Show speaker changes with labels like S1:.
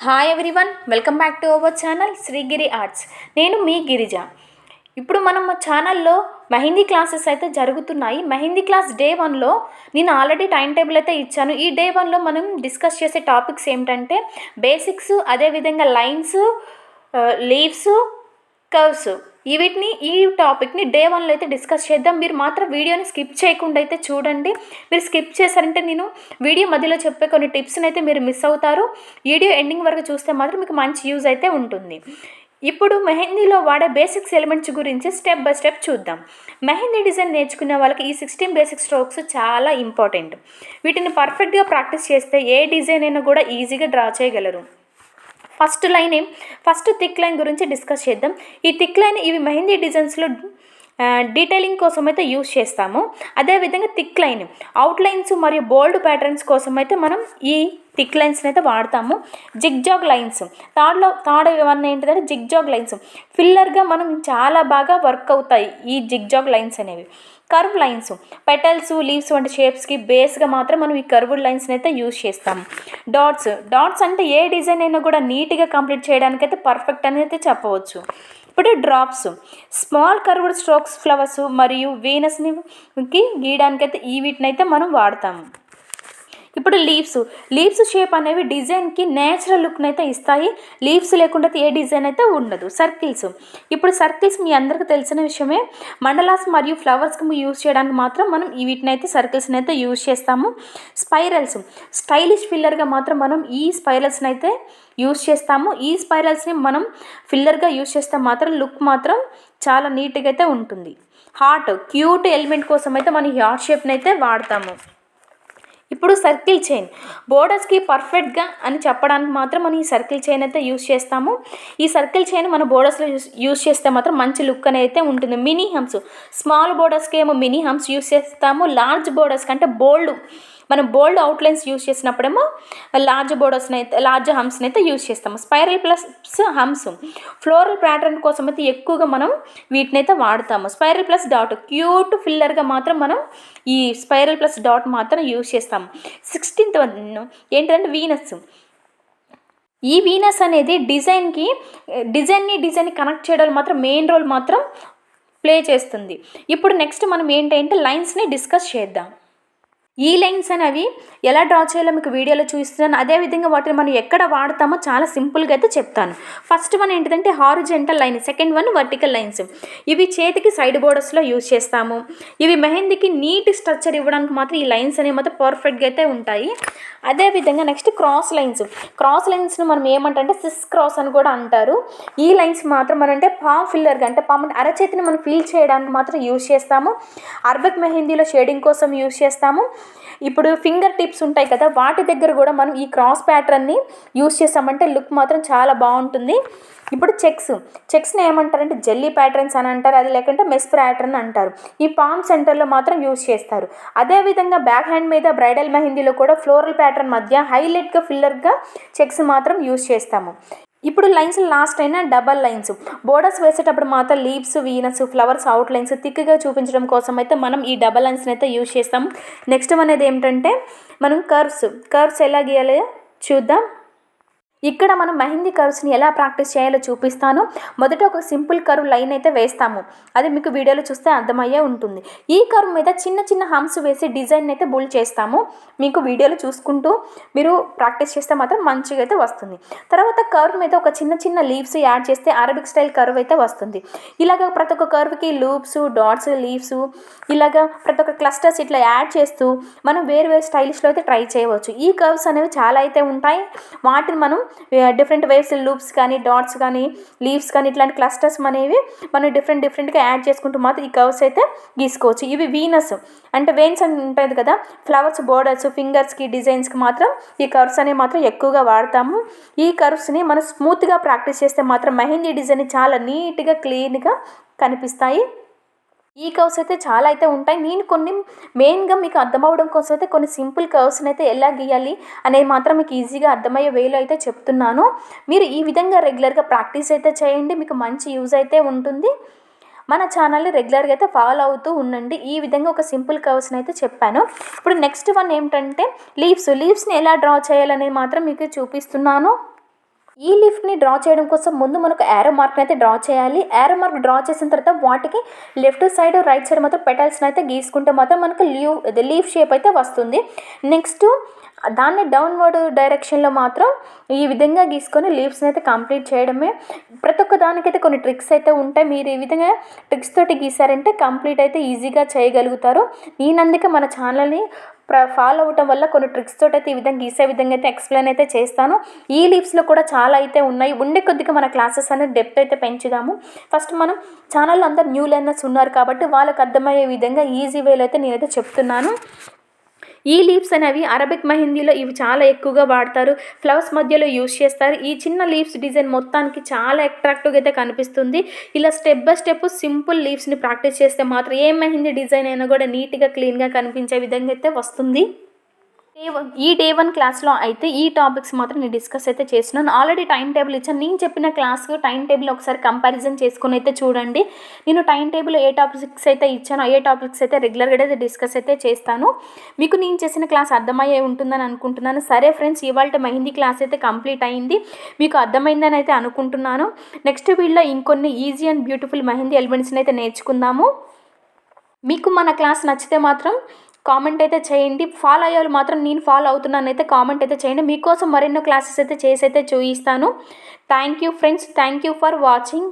S1: Hi everyone welcome back to our channel Srigiri arts నేను మీ గిరిజ. ఇప్పుడు మనం మా ఛానల్లో మెహందీ క్లాసెస్ అయితే జరుగుతున్నాయి. మెహందీ క్లాస్ డే వన్లో నేను ఆల్రెడీ టైం టేబుల్ అయితే ఇచ్చాను. ఈ డే వన్లో మనం డిస్కస్ చేసే టాపిక్స్ ఏమిటంటే బేసిక్స్ అదేవిధంగా లైన్స్ లీవ్స్ కర్వ్స్ ఈ వీటిని ఈ టాపిక్ని డే వన్లో అయితే డిస్కస్ చేద్దాం. మీరు మాత్రం వీడియోని స్కిప్ చేయకుండా అయితే చూడండి. మీరు స్కిప్ చేశారంటే నేను వీడియో మధ్యలో చెప్పే కొన్ని టిప్స్ని అయితే మీరు మిస్ అవుతారు. వీడియో ఎండింగ్ వరకు చూస్తే మాత్రం మీకు మంచి యూజ్ అయితే ఉంటుంది. ఇప్పుడు మెహందీలో వాడే బేసిక్స్ ఎలిమెంట్స్ గురించి స్టెప్ బై స్టెప్ చూద్దాం. మెహందీ డిజైన్ నేర్చుకునే వాళ్ళకి ఈ సిక్స్టీన్ బేసిక్ స్ట్రోక్స్ చాలా ఇంపార్టెంట్. వీటిని పర్ఫెక్ట్గా ప్రాక్టీస్ చేస్తే ఏ డిజైన్ అయినా కూడా ఈజీగా డ్రా చేయగలరు. ఫస్ట్ లైన్ ఏం ఫస్ట్ థిక్ లైన్ గురించి డిస్కస్ చేద్దాం. ఈ థిక్ లైన్ ఇవి మెహందీ డిజైన్స్లో డీటెయిలింగ్ కోసం అయితే యూస్ చేస్తాము. అదేవిధంగా థిక్ లైన్ అవుట్ లైన్స్ మరియు బోల్డ్ ప్యాటర్న్స్ కోసం అయితే మనం ఈ థిక్ లైన్స్ని అయితే వాడతాము. జిగ్జాగ్ లైన్స్ థర్డ్లో థర్డ్ వన్ ఏంటిదంటే జిగ్జాగ్ లైన్స్ ఫిల్లర్గా మనం చాలా బాగా వర్క్ అవుతాయి ఈ జిగ్జాగ్ లైన్స్ అనేవి. కర్వ్ లైన్స్ పెటల్స్ లీవ్స్ వంటి షేప్స్కి బేస్గా మాత్రం మనం ఈ కర్వ్డ్ లైన్స్ని అయితే యూజ్ చేస్తాము. డాట్స్ డాట్స్ అంటే ఏ డిజైన్ అయినా కూడా నీట్గా కంప్లీట్ చేయడానికైతే పర్ఫెక్ట్ అని అయితే చెప్పవచ్చు. ఇప్పుడు drops small curved strokes flowers మరియు వీనస్ని గీయడానికైతే ఈ వీటినైతే మనం వాడతాము. ఇప్పుడు లీవ్స్. లీవ్స్ షేప్ అనేవి డిజైన్కి నేచురల్ లుక్ని అయితే ఇస్తాయి. లీవ్స్ లేకుండా ఏ డిజైన్ అయితే ఉండదు. సర్కిల్స్. ఇప్పుడు సర్కిల్స్ మీ అందరికీ తెలిసిన విషయమే. మండలాస్ మరియు ఫ్లవర్స్కి యూస్ చేయడానికి మాత్రం మనం వీటిని అయితే సర్కిల్స్ని అయితే యూజ్ చేస్తాము. స్పైరల్స్. స్టైలిష్ ఫిల్లర్గా మాత్రం మనం ఈ స్పైరల్స్ని అయితే యూస్ చేస్తాము. ఈ స్పైరల్స్ని మనం ఫిల్లర్గా యూస్ చేస్తే మాత్రం లుక్ మాత్రం చాలా నీట్గా అయితే ఉంటుంది. హార్ట్. క్యూట్ ఎలిమెంట్ కోసం అయితే మనం హార్ట్ షేప్ని అయితే వాడతాము. ఇప్పుడు సర్కిల్ చైన్. బోర్డర్స్కి పర్ఫెక్ట్గా అని చెప్పడానికి మాత్రం మనం ఈ సర్కిల్ చైన్ అయితే యూస్ చేస్తాము. ఈ సర్కిల్ చైన్ మన బోర్డర్స్లో యూస్ చేస్తే మాత్రం మంచి లుక్ అనేది అయితే ఉంటుంది. మినీ హమ్స్ స్మాల్ బోర్డర్స్కి ఏమో మినీ హమ్స్ యూస్ చేస్తాము. లార్జ్ బోర్డర్స్ కంటే బోల్డ్ మనం బోల్డ్ అవుట్లైన్స్ యూస్ చేసినప్పుడేమో లార్జ్ బోర్డర్స్ని అయితే లార్జ్ హమ్స్ని అయితే యూస్ చేస్తాము. Spiral plus hums floral pattern కోసం అయితే ఎక్కువగా మనం వీటిని అయితే వాడతాము. స్పైరల్ ప్లస్ డాట్ క్యూట్ ఫిల్లర్గా మాత్రం మనం ఈ స్పైరల్ ప్లస్ డాట్ మాత్రం యూస్ చేస్తాము. సిక్స్టీన్త్ వన్ ఏంటంటే వీనస్ ఈ వీనస్ అనేది డిజైన్కి డిజైన్ని డిజైన్ని కనెక్ట్ చేయడం మాత్రం మెయిన్ రోల్ మాత్రం ప్లే చేస్తుంది. ఇప్పుడు నెక్స్ట్ మనం ఏంటంటే లైన్స్ని డిస్కస్ చేద్దాం. ఈ లైన్స్ అనేవి ఎలా డ్రా చేయాలో మీకు వీడియోలో చూపిస్తున్నాను. అదేవిధంగా వాటిని మనం ఎక్కడ వాడతామో చాలా సింపుల్గా అయితే చెప్తాను. ఫస్ట్ వన్ ఏంటిదంటే horizontal line second one vertical lines ఇవి చేతికి సైడ్ బోర్డర్స్లో యూజ్ చేస్తాము. ఇవి మెహందీకి నీట్ స్ట్రక్చర్ ఇవ్వడానికి మాత్రం ఈ లైన్స్ అనేవి మాత్రం పర్ఫెక్ట్గా అయితే ఉంటాయి. అదేవిధంగా నెక్స్ట్ క్రాస్ లైన్స్ క్రాస్ లైన్స్ను మనం ఏమంటే సిస్ క్రాస్ అని కూడా అంటారు. ఈ లైన్స్ మాత్రం మనం అంటే పామ్ ఫిల్లర్గా అంటే పామ్ అరచేతిని మనం ఫీల్ చేయడానికి మాత్రం యూజ్ చేస్తాము. అర్బక్ మెహందీలో షేడింగ్ కోసం యూజ్ చేస్తాము. ఇప్పుడు ఫింగర్ టిప్స్ ఉంటాయి కదా వాటి దగ్గర కూడా మనం ఈ క్రాస్ ప్యాటర్న్ని యూస్ చేసామంటే లుక్ మాత్రం చాలా బాగుంటుంది. ఇప్పుడు చెక్స్ చెక్స్ని ఏమంటారంటే జెల్లీ ప్యాటర్న్స్ అని అంటారు అది లేకుంటే మెస్ ప్యాటర్న్ అంటారు. ఈ పామ్ సెంటర్లో మాత్రం యూస్ చేస్తారు. అదేవిధంగా బ్యాక్ హ్యాండ్ మీద బ్రైడల్ మెహందీలో కూడా ఫ్లోరల్ ప్యాటర్న్ మధ్య హైలైట్గా ఫిల్లర్గా చెక్స్ మాత్రం యూస్ చేస్తాము. ఇప్పుడు లైన్స్ లాస్ట్ అయినా డబల్ లైన్స్ బోర్డర్స్ వేసేటప్పుడు మాత్రం leaves veins flowers out lines థిక్గా చూపించడం కోసం అయితే మనం ఈ డబల్ లైన్స్ని అయితే యూజ్ చేస్తాం. నెక్స్ట్ అనేది ఏంటంటే మనం కర్వ్స్ కర్వ్స్ ఎలా గీయాలి? చూద్దాం. ఇక్కడ మనం మెహందీ కర్వ్స్ని ఎలా ప్రాక్టీస్ చేయాలో చూపిస్తాను. మొదట ఒక సింపుల్ కర్వ్ లైన్ అయితే వేస్తాము. అది మీకు వీడియోలో చూస్తే అర్థమయ్యే ఉంటుంది. ఈ కర్వ్ మీద చిన్న చిన్న హమ్స్ వేసి డిజైన్ అయితే బుల్ చేస్తాము. మీకు వీడియోలో చూసుకుంటూ మీరు ప్రాక్టీస్ చేస్తే మాత్రం మంచిగా అయితే వస్తుంది. తర్వాత కర్వ్ మీద ఒక చిన్న చిన్న లీవ్స్ యాడ్ చేస్తే అరబిక్ స్టైల్ కర్వ్ అయితే వస్తుంది. ఇలాగ ప్రతి ఒక్క కర్వ్కి లూప్స్ డాట్స్ లీవ్స్ ఇలాగ ప్రతి ఒక్క క్లస్టర్స్ ఇట్లా యాడ్ చేస్తూ మనం వేరు వేరు స్టైలిష్లో అయితే ట్రై చేయవచ్చు. ఈ కర్వ్స్ అనేవి చాలా అయితే ఉంటాయి. వాటిని మనం డిఫరెంట్ వేవ్స్ లూప్స్ కానీ డాట్స్ కానీ లీవ్స్ కానీ ఇట్లాంటి క్లస్టర్స్ అనేవి మనం డిఫరెంట్ డిఫరెంట్గా యాడ్ చేసుకుంటూ మాత్రం ఈ కర్వ్స్ అయితే గీసుకోవచ్చు. ఇవి వీనస్ అంటే వెయిన్స్ అని ఉంటుంది కదా ఫ్లవర్స్ బోర్డర్స్ ఫింగర్స్కి డిజైన్స్కి మాత్రం ఈ కర్వ్స్ అనేవి మాత్రం ఎక్కువగా వాడతాము. ఈ కర్వ్స్ని మనం స్మూత్గా ప్రాక్టీస్ చేస్తే మాత్రం మెహందీ డిజైన్ చాలా నీట్గా క్లీన్గా కనిపిస్తాయి. ఈ కర్వ్స్ అయితే చాలా అయితే ఉంటాయి. నేను కొన్ని మెయిన్గా మీకు అర్థమవడం కోసం అయితే కొన్ని సింపుల్ కర్వ్స్ని అయితే ఎలా గీయాలి అనేది మాత్రం మీకు ఈజీగా అర్థమయ్యే వేలో అయితే చెప్తున్నాను. మీరు ఈ విధంగా రెగ్యులర్గా ప్రాక్టీస్ అయితే చేయండి. మీకు మంచి యూజ్ అయితే ఉంటుంది. మన ఛానల్ని రెగ్యులర్గా అయితే ఫాలో అవుతూ ఉండండి. ఈ విధంగా ఒక సింపుల్ కర్వ్స్ని అయితే చెప్పాను. ఇప్పుడు నెక్స్ట్ వన్ ఏమిటంటే లీవ్స్ లీవ్స్ని ఎలా డ్రా చేయాలనేది మాత్రం మీకు చూపిస్తున్నాను. ఈ లీఫ్ని డ్రా చేయడం కోసం ముందు మనకు యారో మార్క్ని అయితే డ్రా చేయాలి. యారో మార్క్ డ్రా చేసిన తర్వాత వాటికి లెఫ్ట్ సైడ్ రైట్ సైడ్ మాత్రం పెటల్స్ని అయితే గీసుకుంటే మాత్రం మనకు లీవ్ లీవ్ లీఫ్ షేప్ అయితే వస్తుంది. నెక్స్ట్ దాన్ని డౌన్వర్డ్ డైరెక్షన్లో మాత్రం ఈ విధంగా గీసుకొని లీవ్స్ని అయితే కంప్లీట్ చేయడమే. ప్రతి ఒక్క దానికైతే కొన్ని ట్రిక్స్ అయితే ఉంటాయి. మీరు ఈ విధంగా ట్రిక్స్ తోటి గీసారంటే కంప్లీట్ అయితే ఈజీగా చేయగలుగుతారు. నేనందుకే మన ఛానల్ని ఫాలో అవ్వటం వల్ల కొన్ని ట్రిక్స్ తోటి అయితే ఈ విధంగా గీసే విధంగా అయితే ఎక్స్ప్లెయిన్ అయితే చేస్తాను. ఈ లీవ్స్లో కూడా చాలా అయితే ఉన్నాయి. ఉండే కొద్దిగా మన క్లాసెస్ అనేది డెప్త్ అయితే పెంచుదాము. ఫస్ట్ మనం ఛానల్లో అందరు న్యూ లెర్నర్స్ ఉన్నారు కాబట్టి వాళ్ళకి అర్థమయ్యే విధంగా ఈజీ వేలో అయితే నేనైతే చెప్తున్నాను. ఈ లీవ్స్ అనేవి అరబిక్ మెహందీలో ఇవి చాలా ఎక్కువగా వాడతారు. ఫ్లవర్స్ మధ్యలో యూస్ చేస్తారు. ఈ చిన్న లీవ్స్ డిజైన్ మొత్తానికి చాలా అట్రాక్టివ్గా అయితే కనిపిస్తుంది. ఇలా స్టెప్ బై స్టెప్ సింపుల్ లీవ్స్ని ప్రాక్టీస్ చేస్తే మాత్రం ఏ మెహందీ డిజైన్ అయినా కూడా నీట్గా క్లీన్గా కనిపించే విధంగా అయితే వస్తుంది. డే వన్ ఈ డే వన్ క్లాస్లో అయితే ఈ టాపిక్స్ మాత్రం నేను డిస్కస్ అయితే చేస్తున్నాను. ఆల్రెడీ టైం టేబుల్ ఇచ్చాను. నేను చెప్పిన క్లాస్కి టైం టేబుల్ ఒకసారి కంపారిజన్ చేసుకుని అయితే చూడండి. నేను టైం టేబుల్ ఏ టాపిక్స్ అయితే ఇచ్చానో ఏ టాపిక్స్ అయితే రెగ్యులర్గా అయితే డిస్కస్ అయితే చేస్తాను. మీకు నేను చేసిన క్లాస్ అర్థమయ్యే ఉంటుందని అనుకుంటున్నాను. సరే ఫ్రెండ్స్ ఇవాళ మెహిందీ క్లాస్ అయితే కంప్లీట్ అయింది. మీకు అర్థమైందని అయితే అనుకుంటున్నాను. నెక్స్ట్ వీడియోలో ఇంకొన్ని ఈజీ అండ్ బ్యూటిఫుల్ మెహిందీ ఎలిమెంట్స్ని అయితే నేర్చుకుందాము. మీకు మన క్లాస్ నచ్చితే మాత్రం కామెంట్ అయితే చేయండి. ఫాలో అయ్యే వాళ్ళు మాత్రం నేను ఫాలో అవుతున్నాను అయితే కామెంట్ అయితే చేయండి. మీకోసం మరెన్నో క్లాసెస్ అయితే చేసి అయితే చూపిస్తాను. Thank you friends. Thank you for watching.